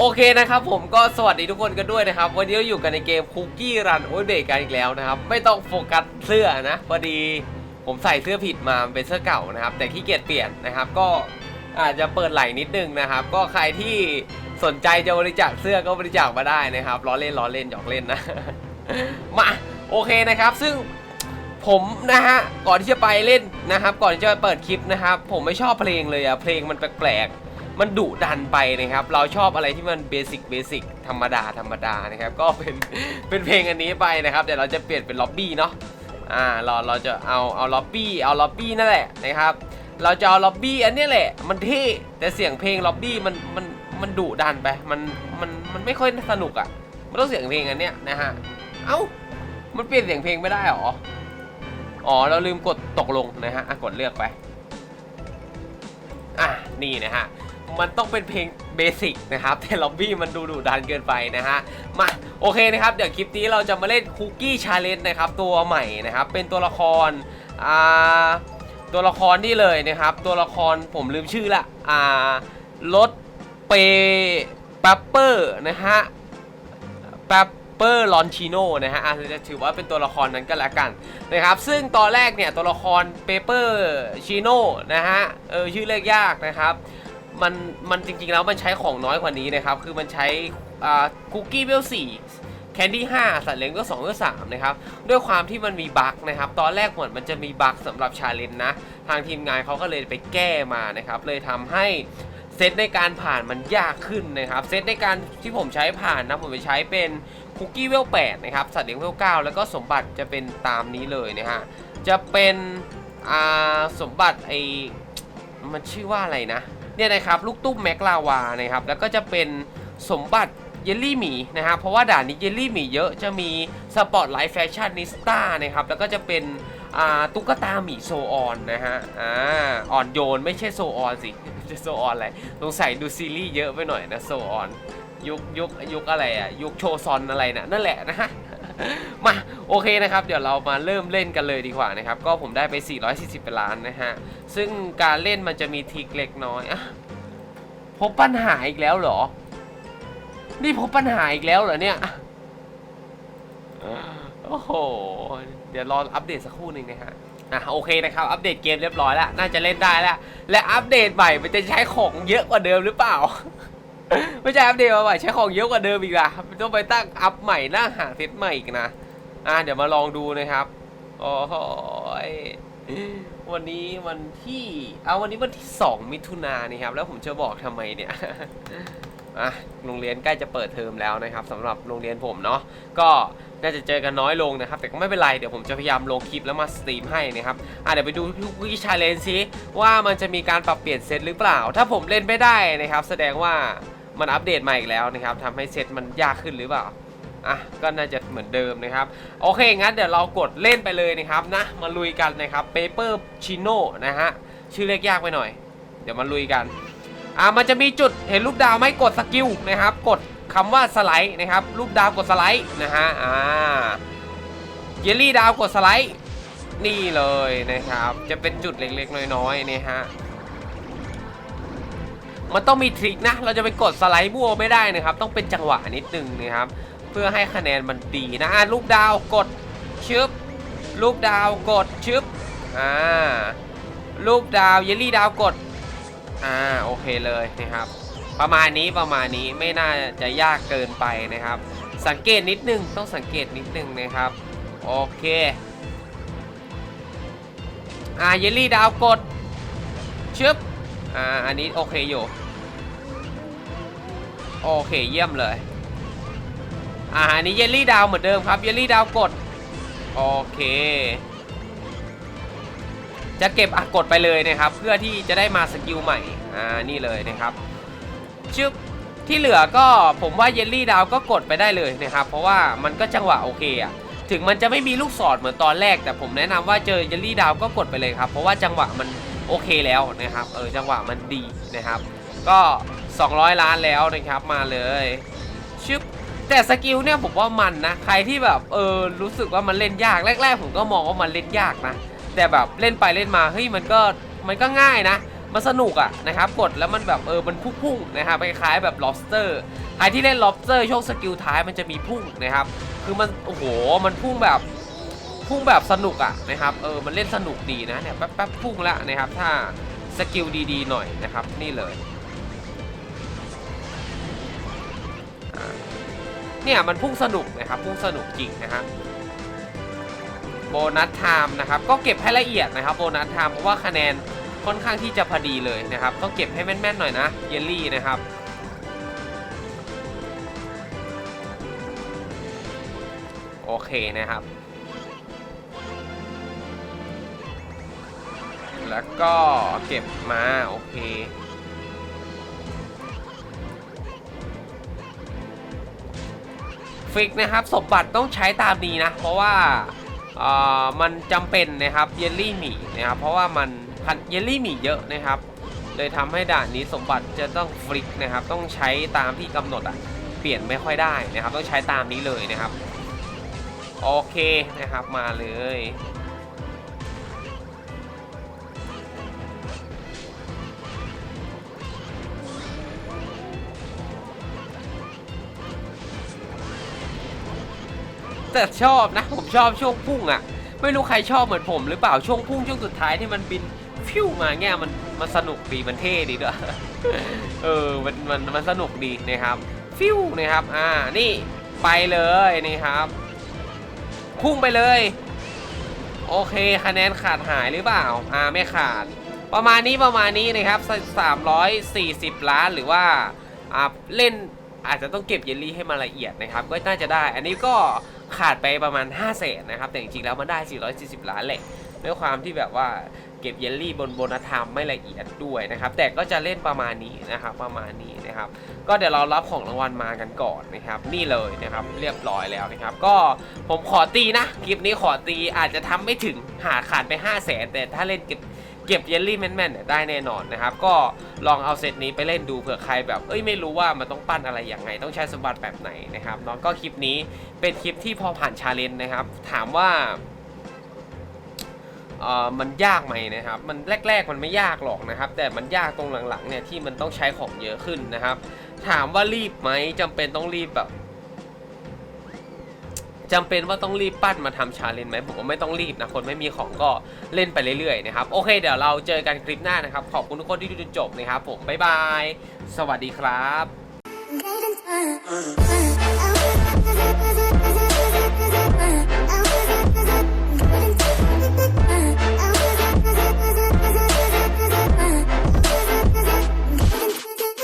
โอเคนะครับผมก็สวัสดีทุกคนกันด้วยนะครับ วันนี้เราอยู่กันในเกมคุกกี้รันโอเบกันอีกแล้วนะครับ ไม่ต้องโฟกัสเสื้อนะพอดีผมใส่เสื้อผิดมาเป็นเสื้อเก่านะครับ แต่ขี้เกียจเปลี่ยนนะครับ ก็อาจจะเปิดไหล่นิดนึงนะครับ ก็ใครที่สนใจจะบริจาคเสื้อก็บริจาคมาได้นะครับล้อเล่นล้อเล่นหยอกเล่นนะ มาโอเคนะครับ ซึ่งผมนะฮะก่อนที่จะไปเล่นนะครับ ก่อนที่จะเปิดคลิปนะครับ ผมไม่ชอบเพลงเลยอะเพลงมันแปลกๆ มันดุดันไปนะครับ เราชอบอะไรที่มันเบสิกเบสิกธรรมดาธรรมดานะครับ ก็เป็นเป็นเพลงอันนี้ไปนะครับเดี๋ยวเราจะเปลี่ยนเป็นล็อบบี้เนาะอ่าเราเราจะเอาเอาล็อบบี้เอาล็อบบี้นั่นแหละนะครับ เราจะเอาล็อบบี้อันนี้แหละ มันเท่แต่เสียงเพลงล็อบบี้มันมันมันดุดันไปมันมันมันไม่ค่อยสนุกอะ่ะมันต้องเสียงเพลงอันเนี้ยนะฮะเอ้ามันเปลี่ยนเสียงเพลงไม่ได้หรออ๋อเราลืมกดตกลงนะฮะะกดเลือกไปอะนี่นะฮะ มันต้องเป็นเพลงเบสิกนะครับ แต่ล็อบบี้มันดูดุดันเกินไปนะฮะ มา โอเคนะครับ เดี๋ยวคลิปนี้เราจะมาเล่นคุกกี้ชาเลนจ์นะครับ ตัวใหม่นะครับ เป็นตัวละคร อ่า ตัวละครนี่เลยนะครับ ตัวละครผมลืมชื่อละ อ่ารถเปปเปอร์นะฮะปเปอร์ลอนชิโนนะฮะอะจะถือว่าเป็นตัวละครนั้นก็แล้วกันนะครับ ซึ่งตอนแรกเนี่ยตัวละครเปเปอร์ชิโนนะฮะ เออชื่อเรียกยากนะครับ มันมันจริงๆแล้วมันใช้ของน้อยกว่านี้นะครับ คือมันใช้คุกกี้เวลสี่แคนดี้ห้าสัตว์เลี้ยงก็สองก็สามนะครับ ด้วยความที่มันมีบั๊กนะครับ ตอนแรกเหมือนมันจะมีบั๊กสำหรับชาเลนจ์นะ ทางทีมงานเขาก็เลยไปแก้มานะครับ เลยทำให้เซตในการผ่านมันยากขึ้นนะครับ เซตในการที่ผมใช้ผ่านนะผมไปใช้เป็นคุกกี้เวลแปดนะครับ สัตว์เลี้ยงเวลเก้าแล้วก็สมบัติจะเป็นตามนี้เลยนะฮะ จะเป็นสมบัติไอมันชื่อว่าอะไรนะ เนี่ยนะครับลูกตุ้มแม็กลาวานะครับแล้วก็จะเป็นสมบัติเยลลี่หมีนะครับเพราะว่าด่านนี้เยลลี่หมีเยอะจะมีสปอตไลท์แฟชั่นนิสต้านะครับแล้วก็จะเป็นอ่าตุ๊กตาหมีโซออนนะฮะอ่าอ่อนโยนไม่ใช่โซออนสิจะโซออนอะไรสงสัยดูซีรีส์เยอะไปหน่อยนะโซออนยุคยุคยุคอะไรอะยุคโชซอนอะไรนะนั่นแหละนะฮะ มาโอเคนะครับ เดี๋ยวเรามาเริ่มเล่นกันเลยดีกว่านะครับ ก็ผมได้ไป 440เป็นล้านนะฮะ ซึ่งการเล่นมันจะมีทิกเล็กน้อยอะพบปัญหาอีกแล้วเหรอ นี่พบปัญหาอีกแล้วเหรอเนี่ยโอ้โห เดี๋ยวรออัปเดตสักครู่หนึ่งนะฮะ อะโอเคนะครับ อัปเดตเกมเรียบร้อยแล้ว น่าจะเล่นได้แล้ว และอัปเดตใหม่มันจะใช้ของเยอะกว่าเดิมหรือเปล่า ไม่ใช่อัปเดตมาใหม่ใช้ของเยอะกว่าเดิมอีกละต้องไปตั้งอัพใหม่หน้าหางเซตใหม่อีกนะอะเดี๋ยวมาลองดูนะครับโอ้ยวันนี้วันที่เอาวันนี้วันที่ 2 มิถุนายนนี่ครับ แล้วผมจะบอกทำไมเนี่ยอะโรงเรียนใกล้จะเปิดเทอมแล้วนะครับสำหรับโรงเรียนผมเนาะก็น่าจะเจอกันน้อยลงนะครับ แต่ก็ไม่เป็นไร เดี๋ยวผมจะพยายามลงคลิปแล้วมาสตรีมให้นะครับอะเดี๋ยวไปดูทุกวิชาเลนซิว่ามันจะมีการปรับเปลี่ยนเซตหรือเปล่า ถ้าผมเล่นไม่ได้นะครับ แสดงว่า มันอัปเดตใหม่อีกแล้วนะครับทำให้เซตมันยากขึ้นหรือเปล่าอะก็น่าจะเหมือนเดิมนะครับ โอเค งั้นเดี๋ยวเรากดเล่นไปเลยนะครับนะมาลุยกันนะครับ Paper Chino นะฮะชื่อเรียกยากไปหน่อย เดี๋ยวมาลุยกันอะมันจะมีจุดเห็นรูปดาวไหมกดสกิลนะครับ กดคำว่าสไลด์นะครับ รูปดาวกดสไลด์นะฮะอ่าเยลลี่ดาวกดสไลด์นี่เลยนะครับ จะเป็นจุดเล็กๆ น้อยๆนี่ฮะ มันต้องมีทริคนะ เราจะไปกดสไลด์มั่วไม่ได้นะครับ ต้องเป็นจังหวะนิดนึงนะครับ เพื่อให้คะแนนมันดีนะะลูกดาวกดชึบลูกดาวกดชึบอ่าลูกดาวเยลลี่ดาวกดอ่าโอเคเลยนะครับ ประมาณนี้ประมาณนี้ไม่น่าจะยากเกินไปนะครับ สังเกตนิดนึงต้องสังเกตนิดนึงนะครับโอเคอ่าเยลลี่ดาวกดชึบ อ่า อันนี้โอเคอยู่ โอเคเยี่ยมเลย อ่า อันนี้เยลลี่ดาวเหมือนเดิมครับ เยลลี่ดาวกด โอเค จะเก็บอะกดไปเลยนะครับ เพื่อที่จะได้มาสกิลใหม่ อ่า นี่เลยนะครับ ชึบที่เหลือก็ผมว่าเยลลี่ดาวก็กดไปได้เลยนะครับ เพราะว่ามันก็จังหวะโอเคอะถึงมันจะไม่มีลูกศรเหมือนตอนแรก แต่ผมแนะนำว่าเจอเยลลี่ดาวก็กดไปเลยครับ เพราะว่าจังหวะมัน โอเคแล้วนะครับเออจังหวะมันดีนะครับ ก็ 200 ล้านแล้วนะครับมาเลยชึบแต่สกิลเนี่ยผมว่ามันนะ ใครที่แบบเออรู้สึกว่ามันเล่นยากแรกๆ ผมก็มองว่ามันเล่นยากนะ แต่แบบเล่นไปเล่นมาเฮ้ยมันก็มันก็ง่ายนะ มันสนุกอะนะครับกดแล้วมันแบบเออมันพุ่งๆนะครับคล้ายๆแบบ lobster ใครที่เล่น lobster ช่วงสกิลท้ายมันจะมีพุ่งนะครับ คือมันโอ้โหมันพุ่งแบบ พุ่งแบบสนุกอะนะครับเออมันเล่นสนุกดีนะเนี่ยแป๊บๆพุ่งแล้วนะครับถ้าสกิลดีๆหน่อยนะครับนี่เลยเนี่ยมันพุ่งสนุกนะครับพุ่งสนุกจริงนะครับโบนัสไทม์นะครับก็เก็บให้ละเอียดนะครับโบนัสไทม์เพราะว่าคะแนนค่อนข้างที่จะพอดีเลยนะครับต้องเก็บให้แม่นๆหน่อยนะเยลลี่นะครับโอเคนะครับ แล้วก็เก็บมาโอเค ฟิกนะครับสมบัติต้องใช้ตามนี้นะ เพราะว่าอ่อมันจำเป็นนะครับเยลลี่หมี่นะครับเพราะว่ามันพันเยลลี่หมี่เยอะนะครับเลยทำให้ด่านนี้สมบัติจะต้องฟลิกนะครับ ต้องใช้ตามที่กำหนดอะเปลี่ยนไม่ค่อยได้นะครับ ต้องใช้ตามนี้เลยนะครับ โอเคนะครับมาเลย แต่ชอบนะ ผมชอบช่วงพุ่งอะ่ะ ไม่รู้ใครชอบเหมือนผมหรือเปล่าช่วงพุ่งช่วงสุดท้ายที่มันบินฟิวมาเงี้ยมันมันสนุกดีมันเท่ดีด้วยเออมันมันมันสนุกดีนะครับ ฟิวนะครับ อ่านี่ไปเลยนี่ครับ พุ่งไปเลย โอเคคะแนนขาดหายหรือเปล่า อ่าไม่ขาด ประมาณนี้ประมาณนี้นะครับ 340 ล้านหรือว่าอ่าเล่น อาจจะต้องเก็บเยลลี่ให้มาละเอียดนะครับ ก็น่าจะได้ อันนี้ก็ขาดไปประมาณ5แสนนะครับ แต่จริงๆแล้วมันได้ 440 ล้านแหละด้วยความที่แบบว่าเก็บเยลลี่บนโบนัสไทม์ไม่ละเอียดด้วยนะครับ แต่ก็จะเล่นประมาณนี้นะครับ ประมาณนี้นะครับ ก็เดี๋ยวเรารับของรางวัลมากันก่อนนะครับ นี่เลยนะครับ เรียบร้อยแล้วนะครับ ก็ผมขอตีนะคลิปนี้ขอตีอาจจะทำไม่ถึงหาขาดไป5 0 0แสนแต่ถ้าเล่นเก็บ เก็บเยลลี่แม่นๆเนี่ยได้แน่นอนนะครับ ก็ลองเอาเซตนี้ไปเล่นดูเผื่อใครแบบเอ้ยไม่รู้ว่ามันต้องปั้นอะไรอย่างไง ต้องใช้สมบัติแบบไหนนะครับเนาะก็คลิปนี้เป็นคลิปที่พอผ่านชาเลนจ์นะครับ ถามว่าเอ่อมันยากไหมนะครับ มันแรก ๆ มันไม่ยากหรอกนะครับ แต่มันยากตรงหลังๆเนี่ยที่มันต้องใช้ของเยอะขึ้นนะครับ ถามว่ารีบไหมจำเป็นต้องรีบแบบ จำเป็นว่าต้องรีบปั้นมาทำชาเลนจ์ไหมผมว่าไม่ต้องรีบนะคนไม่มีของก็เล่นไปเรื่อยๆนะครับโอเคเดี๋ยวเราเจอกันคลิปหน้านะครับ ขอบคุณทุกคนที่ดูจนจบนะครับผมบ๊ายบาย สวัสดีครับ Guidance.